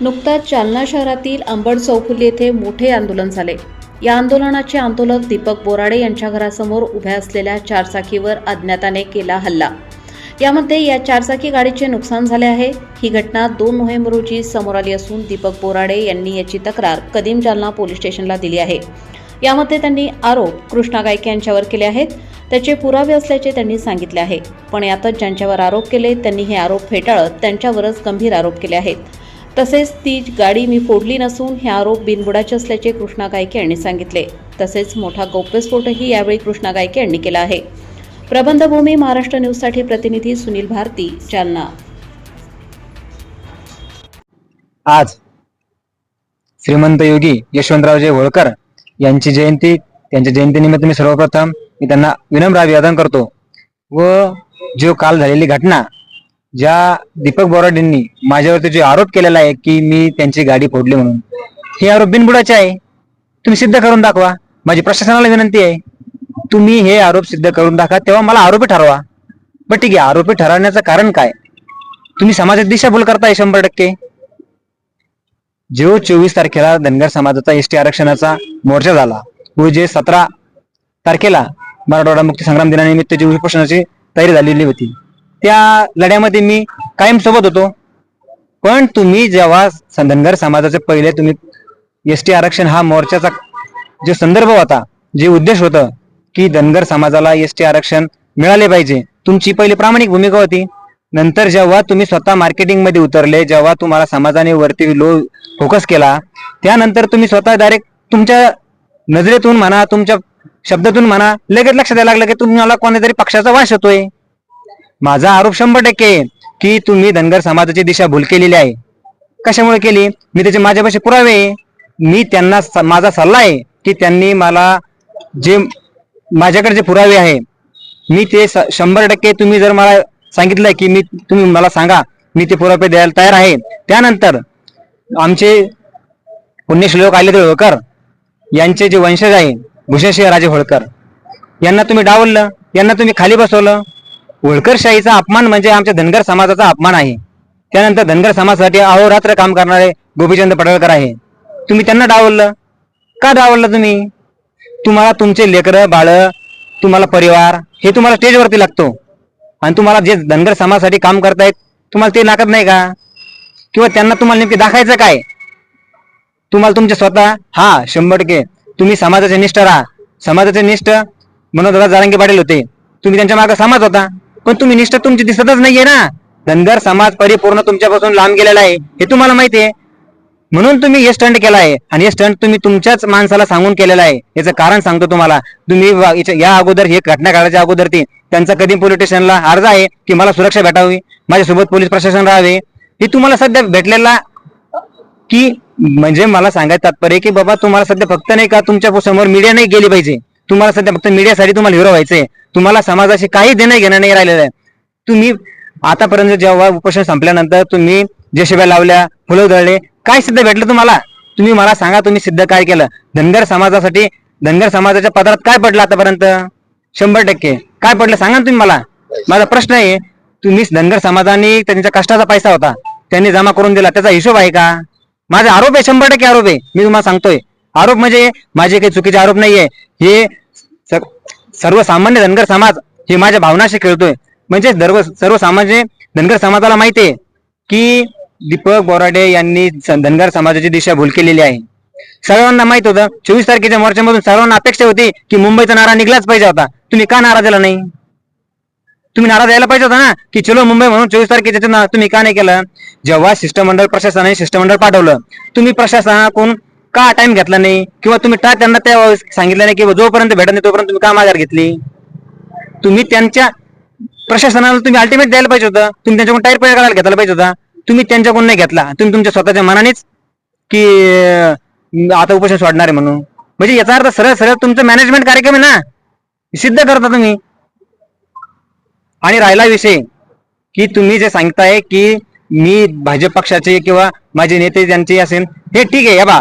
नुकताच जालना शहरातील अंबड चौफुल येथे मोठे आंदोलन झाले. या आंदोलनाचे आंदोलक दीपक बोराडे यांच्या घरासमोर उभ्या असलेल्या चारचाकीवर अज्ञाताने केला हल्ला. यामध्ये या चारचाकी गाडीचे नुकसान झाले आहे. ही घटना दोन नोव्हेंबर रोजी समोर आली असून दीपक बोराडे यांनी याची तक्रार कदीम जालना पोलीस स्टेशनला दिली आहे. यामध्ये त्यांनी आरोप कृष्णा गायके यांच्यावर केले आहेत. त्याचे पुरावे असल्याचे त्यांनी सांगितले आहे. पण यातच ज्यांच्यावर आरोप केले त्यांनी हे आरोप फेटाळत त्यांच्यावरच गंभीर आरोप केले आहेत. तसेच ती गाडी मी फोडली नसून हे आरोप बिनबुडाचे असल्याचे कृष्णा गायके यांनी सांगितले. तसेच मोठा गौप्यस्फोटही यावेळी कृष्णा गायके यांनी केला आहे. प्रबंधभूमी महाराष्ट्र न्यूजसाठी प्रतिनिधी सुनील भारती जालना. आज श्रीमंत योगी यशवंतरावजे होळकर यांची जयंती त्यांच्या जयंतीनिमित्त मी सर्वप्रथम मी त्यांना विनम्र अभिवादन करतो. व जो काल झालेली घटना ज्या दीपक बोराडेंनी माझ्यावरती जो आरोप केलेला आहे की मी त्यांची गाडी फोडली म्हणून हे आरोप बिनबुडाचे आहे. तुम्ही सिद्ध करून दाखवा. माझी प्रशासनाला विनंती आहे. तुम्ही हे आरोप सिद्ध करून दाखवा. तेव्हा मला आरोपी ठरवा. बट ठीक आहे आरोपी ठरवण्याचं कारण काय? तुम्ही समाजात दिशाभूल करताय शंभर टक्के. जो चोवीस तारखेला धनगर समाजाचा एस टी आरक्षणाचा मोर्चा झाला व जे सतरा तारखेला मराठवाडा मुक्ती संग्राम दिनानिमित्त जी उपोषणाची तयारी झालेली होती त्या लढ्यामध्ये मी कायम सोबत होतो. पण तुम्ही जेव्हा धनगर समाजाचे पहिले तुम्ही एस टी आरक्षण हा मोर्चाचा जो संदर्भ होता जे उद्देश होतं की धनगर समाजाला एस टी आरक्षण मिळाले पाहिजे तुमची पहिली प्रामाणिक भूमिका होती. नंतर जेव्हा तुम्ही स्वतः मार्केटिंगमध्ये उतरले जेव्हा तुम्हाला समाजाने वरती लो फोकस केला त्यानंतर तुम्ही स्वतः डायरेक्ट तुमच्या नजरेतून म्हणा तुमच्या शब्दातून म्हणा लगेच लक्षात यायला लागलं की तुम्हाला कोणत्यातरी पक्षाचा वास होतोय माझा आरोप शंभर टक्के आहे की तुम्ही धनगर समाजाची दिशा भूल केलेली आहे. कशामुळे केली? मी त्याचे माझ्यापाशी पुरावे मी त्यांना स- माझा सल्ला आहे की त्यांनी मला जे माझ्याकडे जे पुरावे आहे मी ते शंभर टक्के तुम्ही जर मला सांगितलं की मी तुम्ही मला सांगा मी ते पुरावे द्यायला तयार आहे. त्यानंतर आमचे पुण्यश्लोक आले होळकर यांचे जे वंशज आहे भूषणसिंह राजे होळकर यांना तुम्ही डावललं यांना तुम्ही खाली बसवलं होळकरशाहीचा अपमान म्हणजे आमच्या धनगर समाजाचा अपमान आहे. त्यानंतर धनगर समाजासाठी अहोरात्र काम करणारे गोपीचंद पडळकर आहे. तुम्ही त्यांना डावललं? का डावललं तुम्ही? तुम्हाला तुमचे लेकरं बाळ तुम्हाला परिवार हे तुम्हाला स्टेजवरती लागतो. आणि तुम्हाला जे धनगर समाजासाठी काम करतायत तुम्हाला ते लागत नाही का? किंवा त्यांना तुम्हाला नेमके दाखायचं काय? तुम्हाला तुमचे स्वतः? हा शंभर टक्के. तुम्ही समाजाचे निष्ठ राहा. समाजाचे निष्ठ मनोदरा जारंगे पाटील होते. तुम्ही त्यांच्या मागे समाज होता. पण तुम्ही निष्ठा तुमची दिसतच नाहीये ना. धनगर समाज परिपूर्ण तुमच्यापासून लांब गेलेला आहे हे तुम्हाला माहिती आहे. म्हणून तुम्ही हे स्टंट केला आहे आणि हे स्टंट तुम्ही तुमच्याच माणसाला सांगून केलेलं आहे. याचं कारण सांगतो तुम्हाला. तुम्ही या अगोदर हे घटना काढायच्या अगोदर ती त्यांचा कधी पोलीस स्टेशनला अर्ज आहे की मला सुरक्षा भेटावी माझ्यासोबत पोलीस प्रशासन राहावे हे तुम्हाला सध्या भेटलेला की म्हणजे मला सांगायचं तात्पर्य की बाबा तुम्हाला सध्या फक्त नाही का तुमच्यासमोर मीडिया नाही गेली पाहिजे. तुम्हाला सध्या फक्त मीडियासाठी तुम्हाला हिरो व्हायचंय. तुम्हाला समाजाशी काही देणं घेणं नाही राहिलेलं आहे. तुम्ही आतापर्यंत जेव्हा उपोषण संपल्यानंतर तुम्ही जे लावल्या फुलं उधळले काय सिद्ध भेटलं तुम्हाला? तुम्ही मला सांगा तुम्ही सिद्ध काय केलं? धनगर समाजासाठी धनगर समाजाच्या पदरात काय पडलं आतापर्यंत? शंभर टक्के. काय पडलं? सांगा तुम्ही मला. माझा प्रश्न आहे तुम्ही धनगर समाजाने त्यांच्या कष्टाचा पैसा होता. त्यांनी जमा करून दिला. त्याचा हिशोब आहे का? माझा आरोप आहे शंभर टक्के आरोप आहे. मी तुम्हाला सांगतोय. आरोप म्हणजे माझे काही चुकीचे आरोप नाहीये. हे सर्वसामान्य धनगर समाज हे माझ्या भावनाशी खेळतोय. म्हणजे सर्व सर्वसामान्य धनगर समाजाला माहिती आहे की दीपक बोराडे यांनी धनगर समाजाची दिशा भूल केलेली आहे. सर्वांना माहीत होतं चोवीस तारखेच्या मोर्चामधून सर्वांना अपेक्षा होती की मुंबईचा नारा निघलाच पाहिजे होता. तुम्ही का नारा दिला नाही? तुम्ही नारा द्यायला पाहिजे होता ना? की चलो मुंबई म्हणून चोवीस तारखेच्या तुम्ही का नाही केलं? जेव्हा शिष्टमंडळ प्रशासनाने शिष्टमंडळ पाठवलं तुम्ही प्रशासनाकडून का टाइम घेतला नाही? किंवा तुम्ही का त्यांना त्या सांगितलं नाही की जोपर्यंत भेटत नाही तोपर्यंत तुम्ही का माघार घेतली? तुम्ही त्यांच्या प्रशासनाला तुम्ही अल्टिमेट द्यायला पाहिजे होतं. तुम्ही त्यांच्याकडून टायर पैसा करायला घेतला पाहिजे होता. तुम्ही त्यांच्याकडून नाही घेतला. तुम्ही तुमच्या स्वतःच्या मनानेच की आता उपोषण सोडणार आहे म्हणून. म्हणजे याचा अर्थ सरळ सरळ तुमचं मॅनेजमेंट कार्यक्रम आहे ना सिद्ध करता तुम्ही. आणि राहिला विषय की तुम्ही जे सांगताय की मी भाजप पक्षाचे किंवा माझे नेते ज्यांचे असेल हे ठीक आहे या बा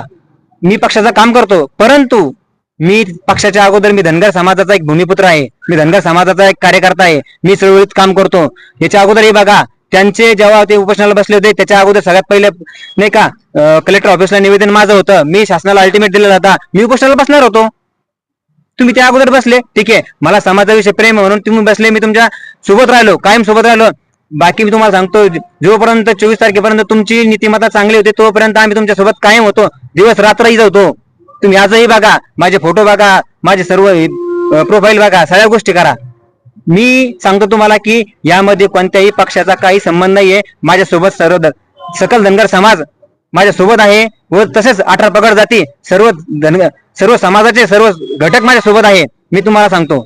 मी पक्षाचं काम करतो. परंतु मी पक्षाच्या अगोदर मी धनगर समाजाचा एक भूमिपुत्र आहे. मी धनगर समाजाचा एक कार्यकर्ता आहे. मी चळवळीत काम करतो. याच्या अगोदर हे बघा त्यांचे जेव्हा ते उपोषणाला बसले होते त्याच्या अगोदर सगळ्यात पहिले नाही का कलेक्टर ऑफिसला निवेदन माझं होतं. मी शासनाला अल्टिमेट दिलेला होता मी उपोषणाला बसणार होतो. तुम्ही त्या अगोदर बसले. ठीक आहे. मला समाजाविषयी प्रेम म्हणून तुम्ही बसले. मी तुमच्यासोबत राहिलो. कायम सोबत राहिलो. बाकी मी तुम्हाला सांगतो जोपर्यंत चोवीस तारखेपर्यंत तुमची नीतिमत्ता चांगली होती तोपर्यंत आम्ही तुमच्यासोबत कायम होतो. दिवस रात्रही जातो. तुम्ही आजही बघा माझे फोटो बघा माझे सर्व प्रोफाईल बघा सगळ्या गोष्टी करा. मी सांगतो तुम्हाला की यामध्ये कोणत्याही पक्षाचा काही संबंध नाहीये. माझ्यासोबत सर्व सकल धनगर समाज माझ्यासोबत आहे व तसेच अठरा पगड जाती सर्व धनगर सर्व समाजाचे सर्व घटक माझ्यासोबत आहे. मी तुम्हाला सांगतो.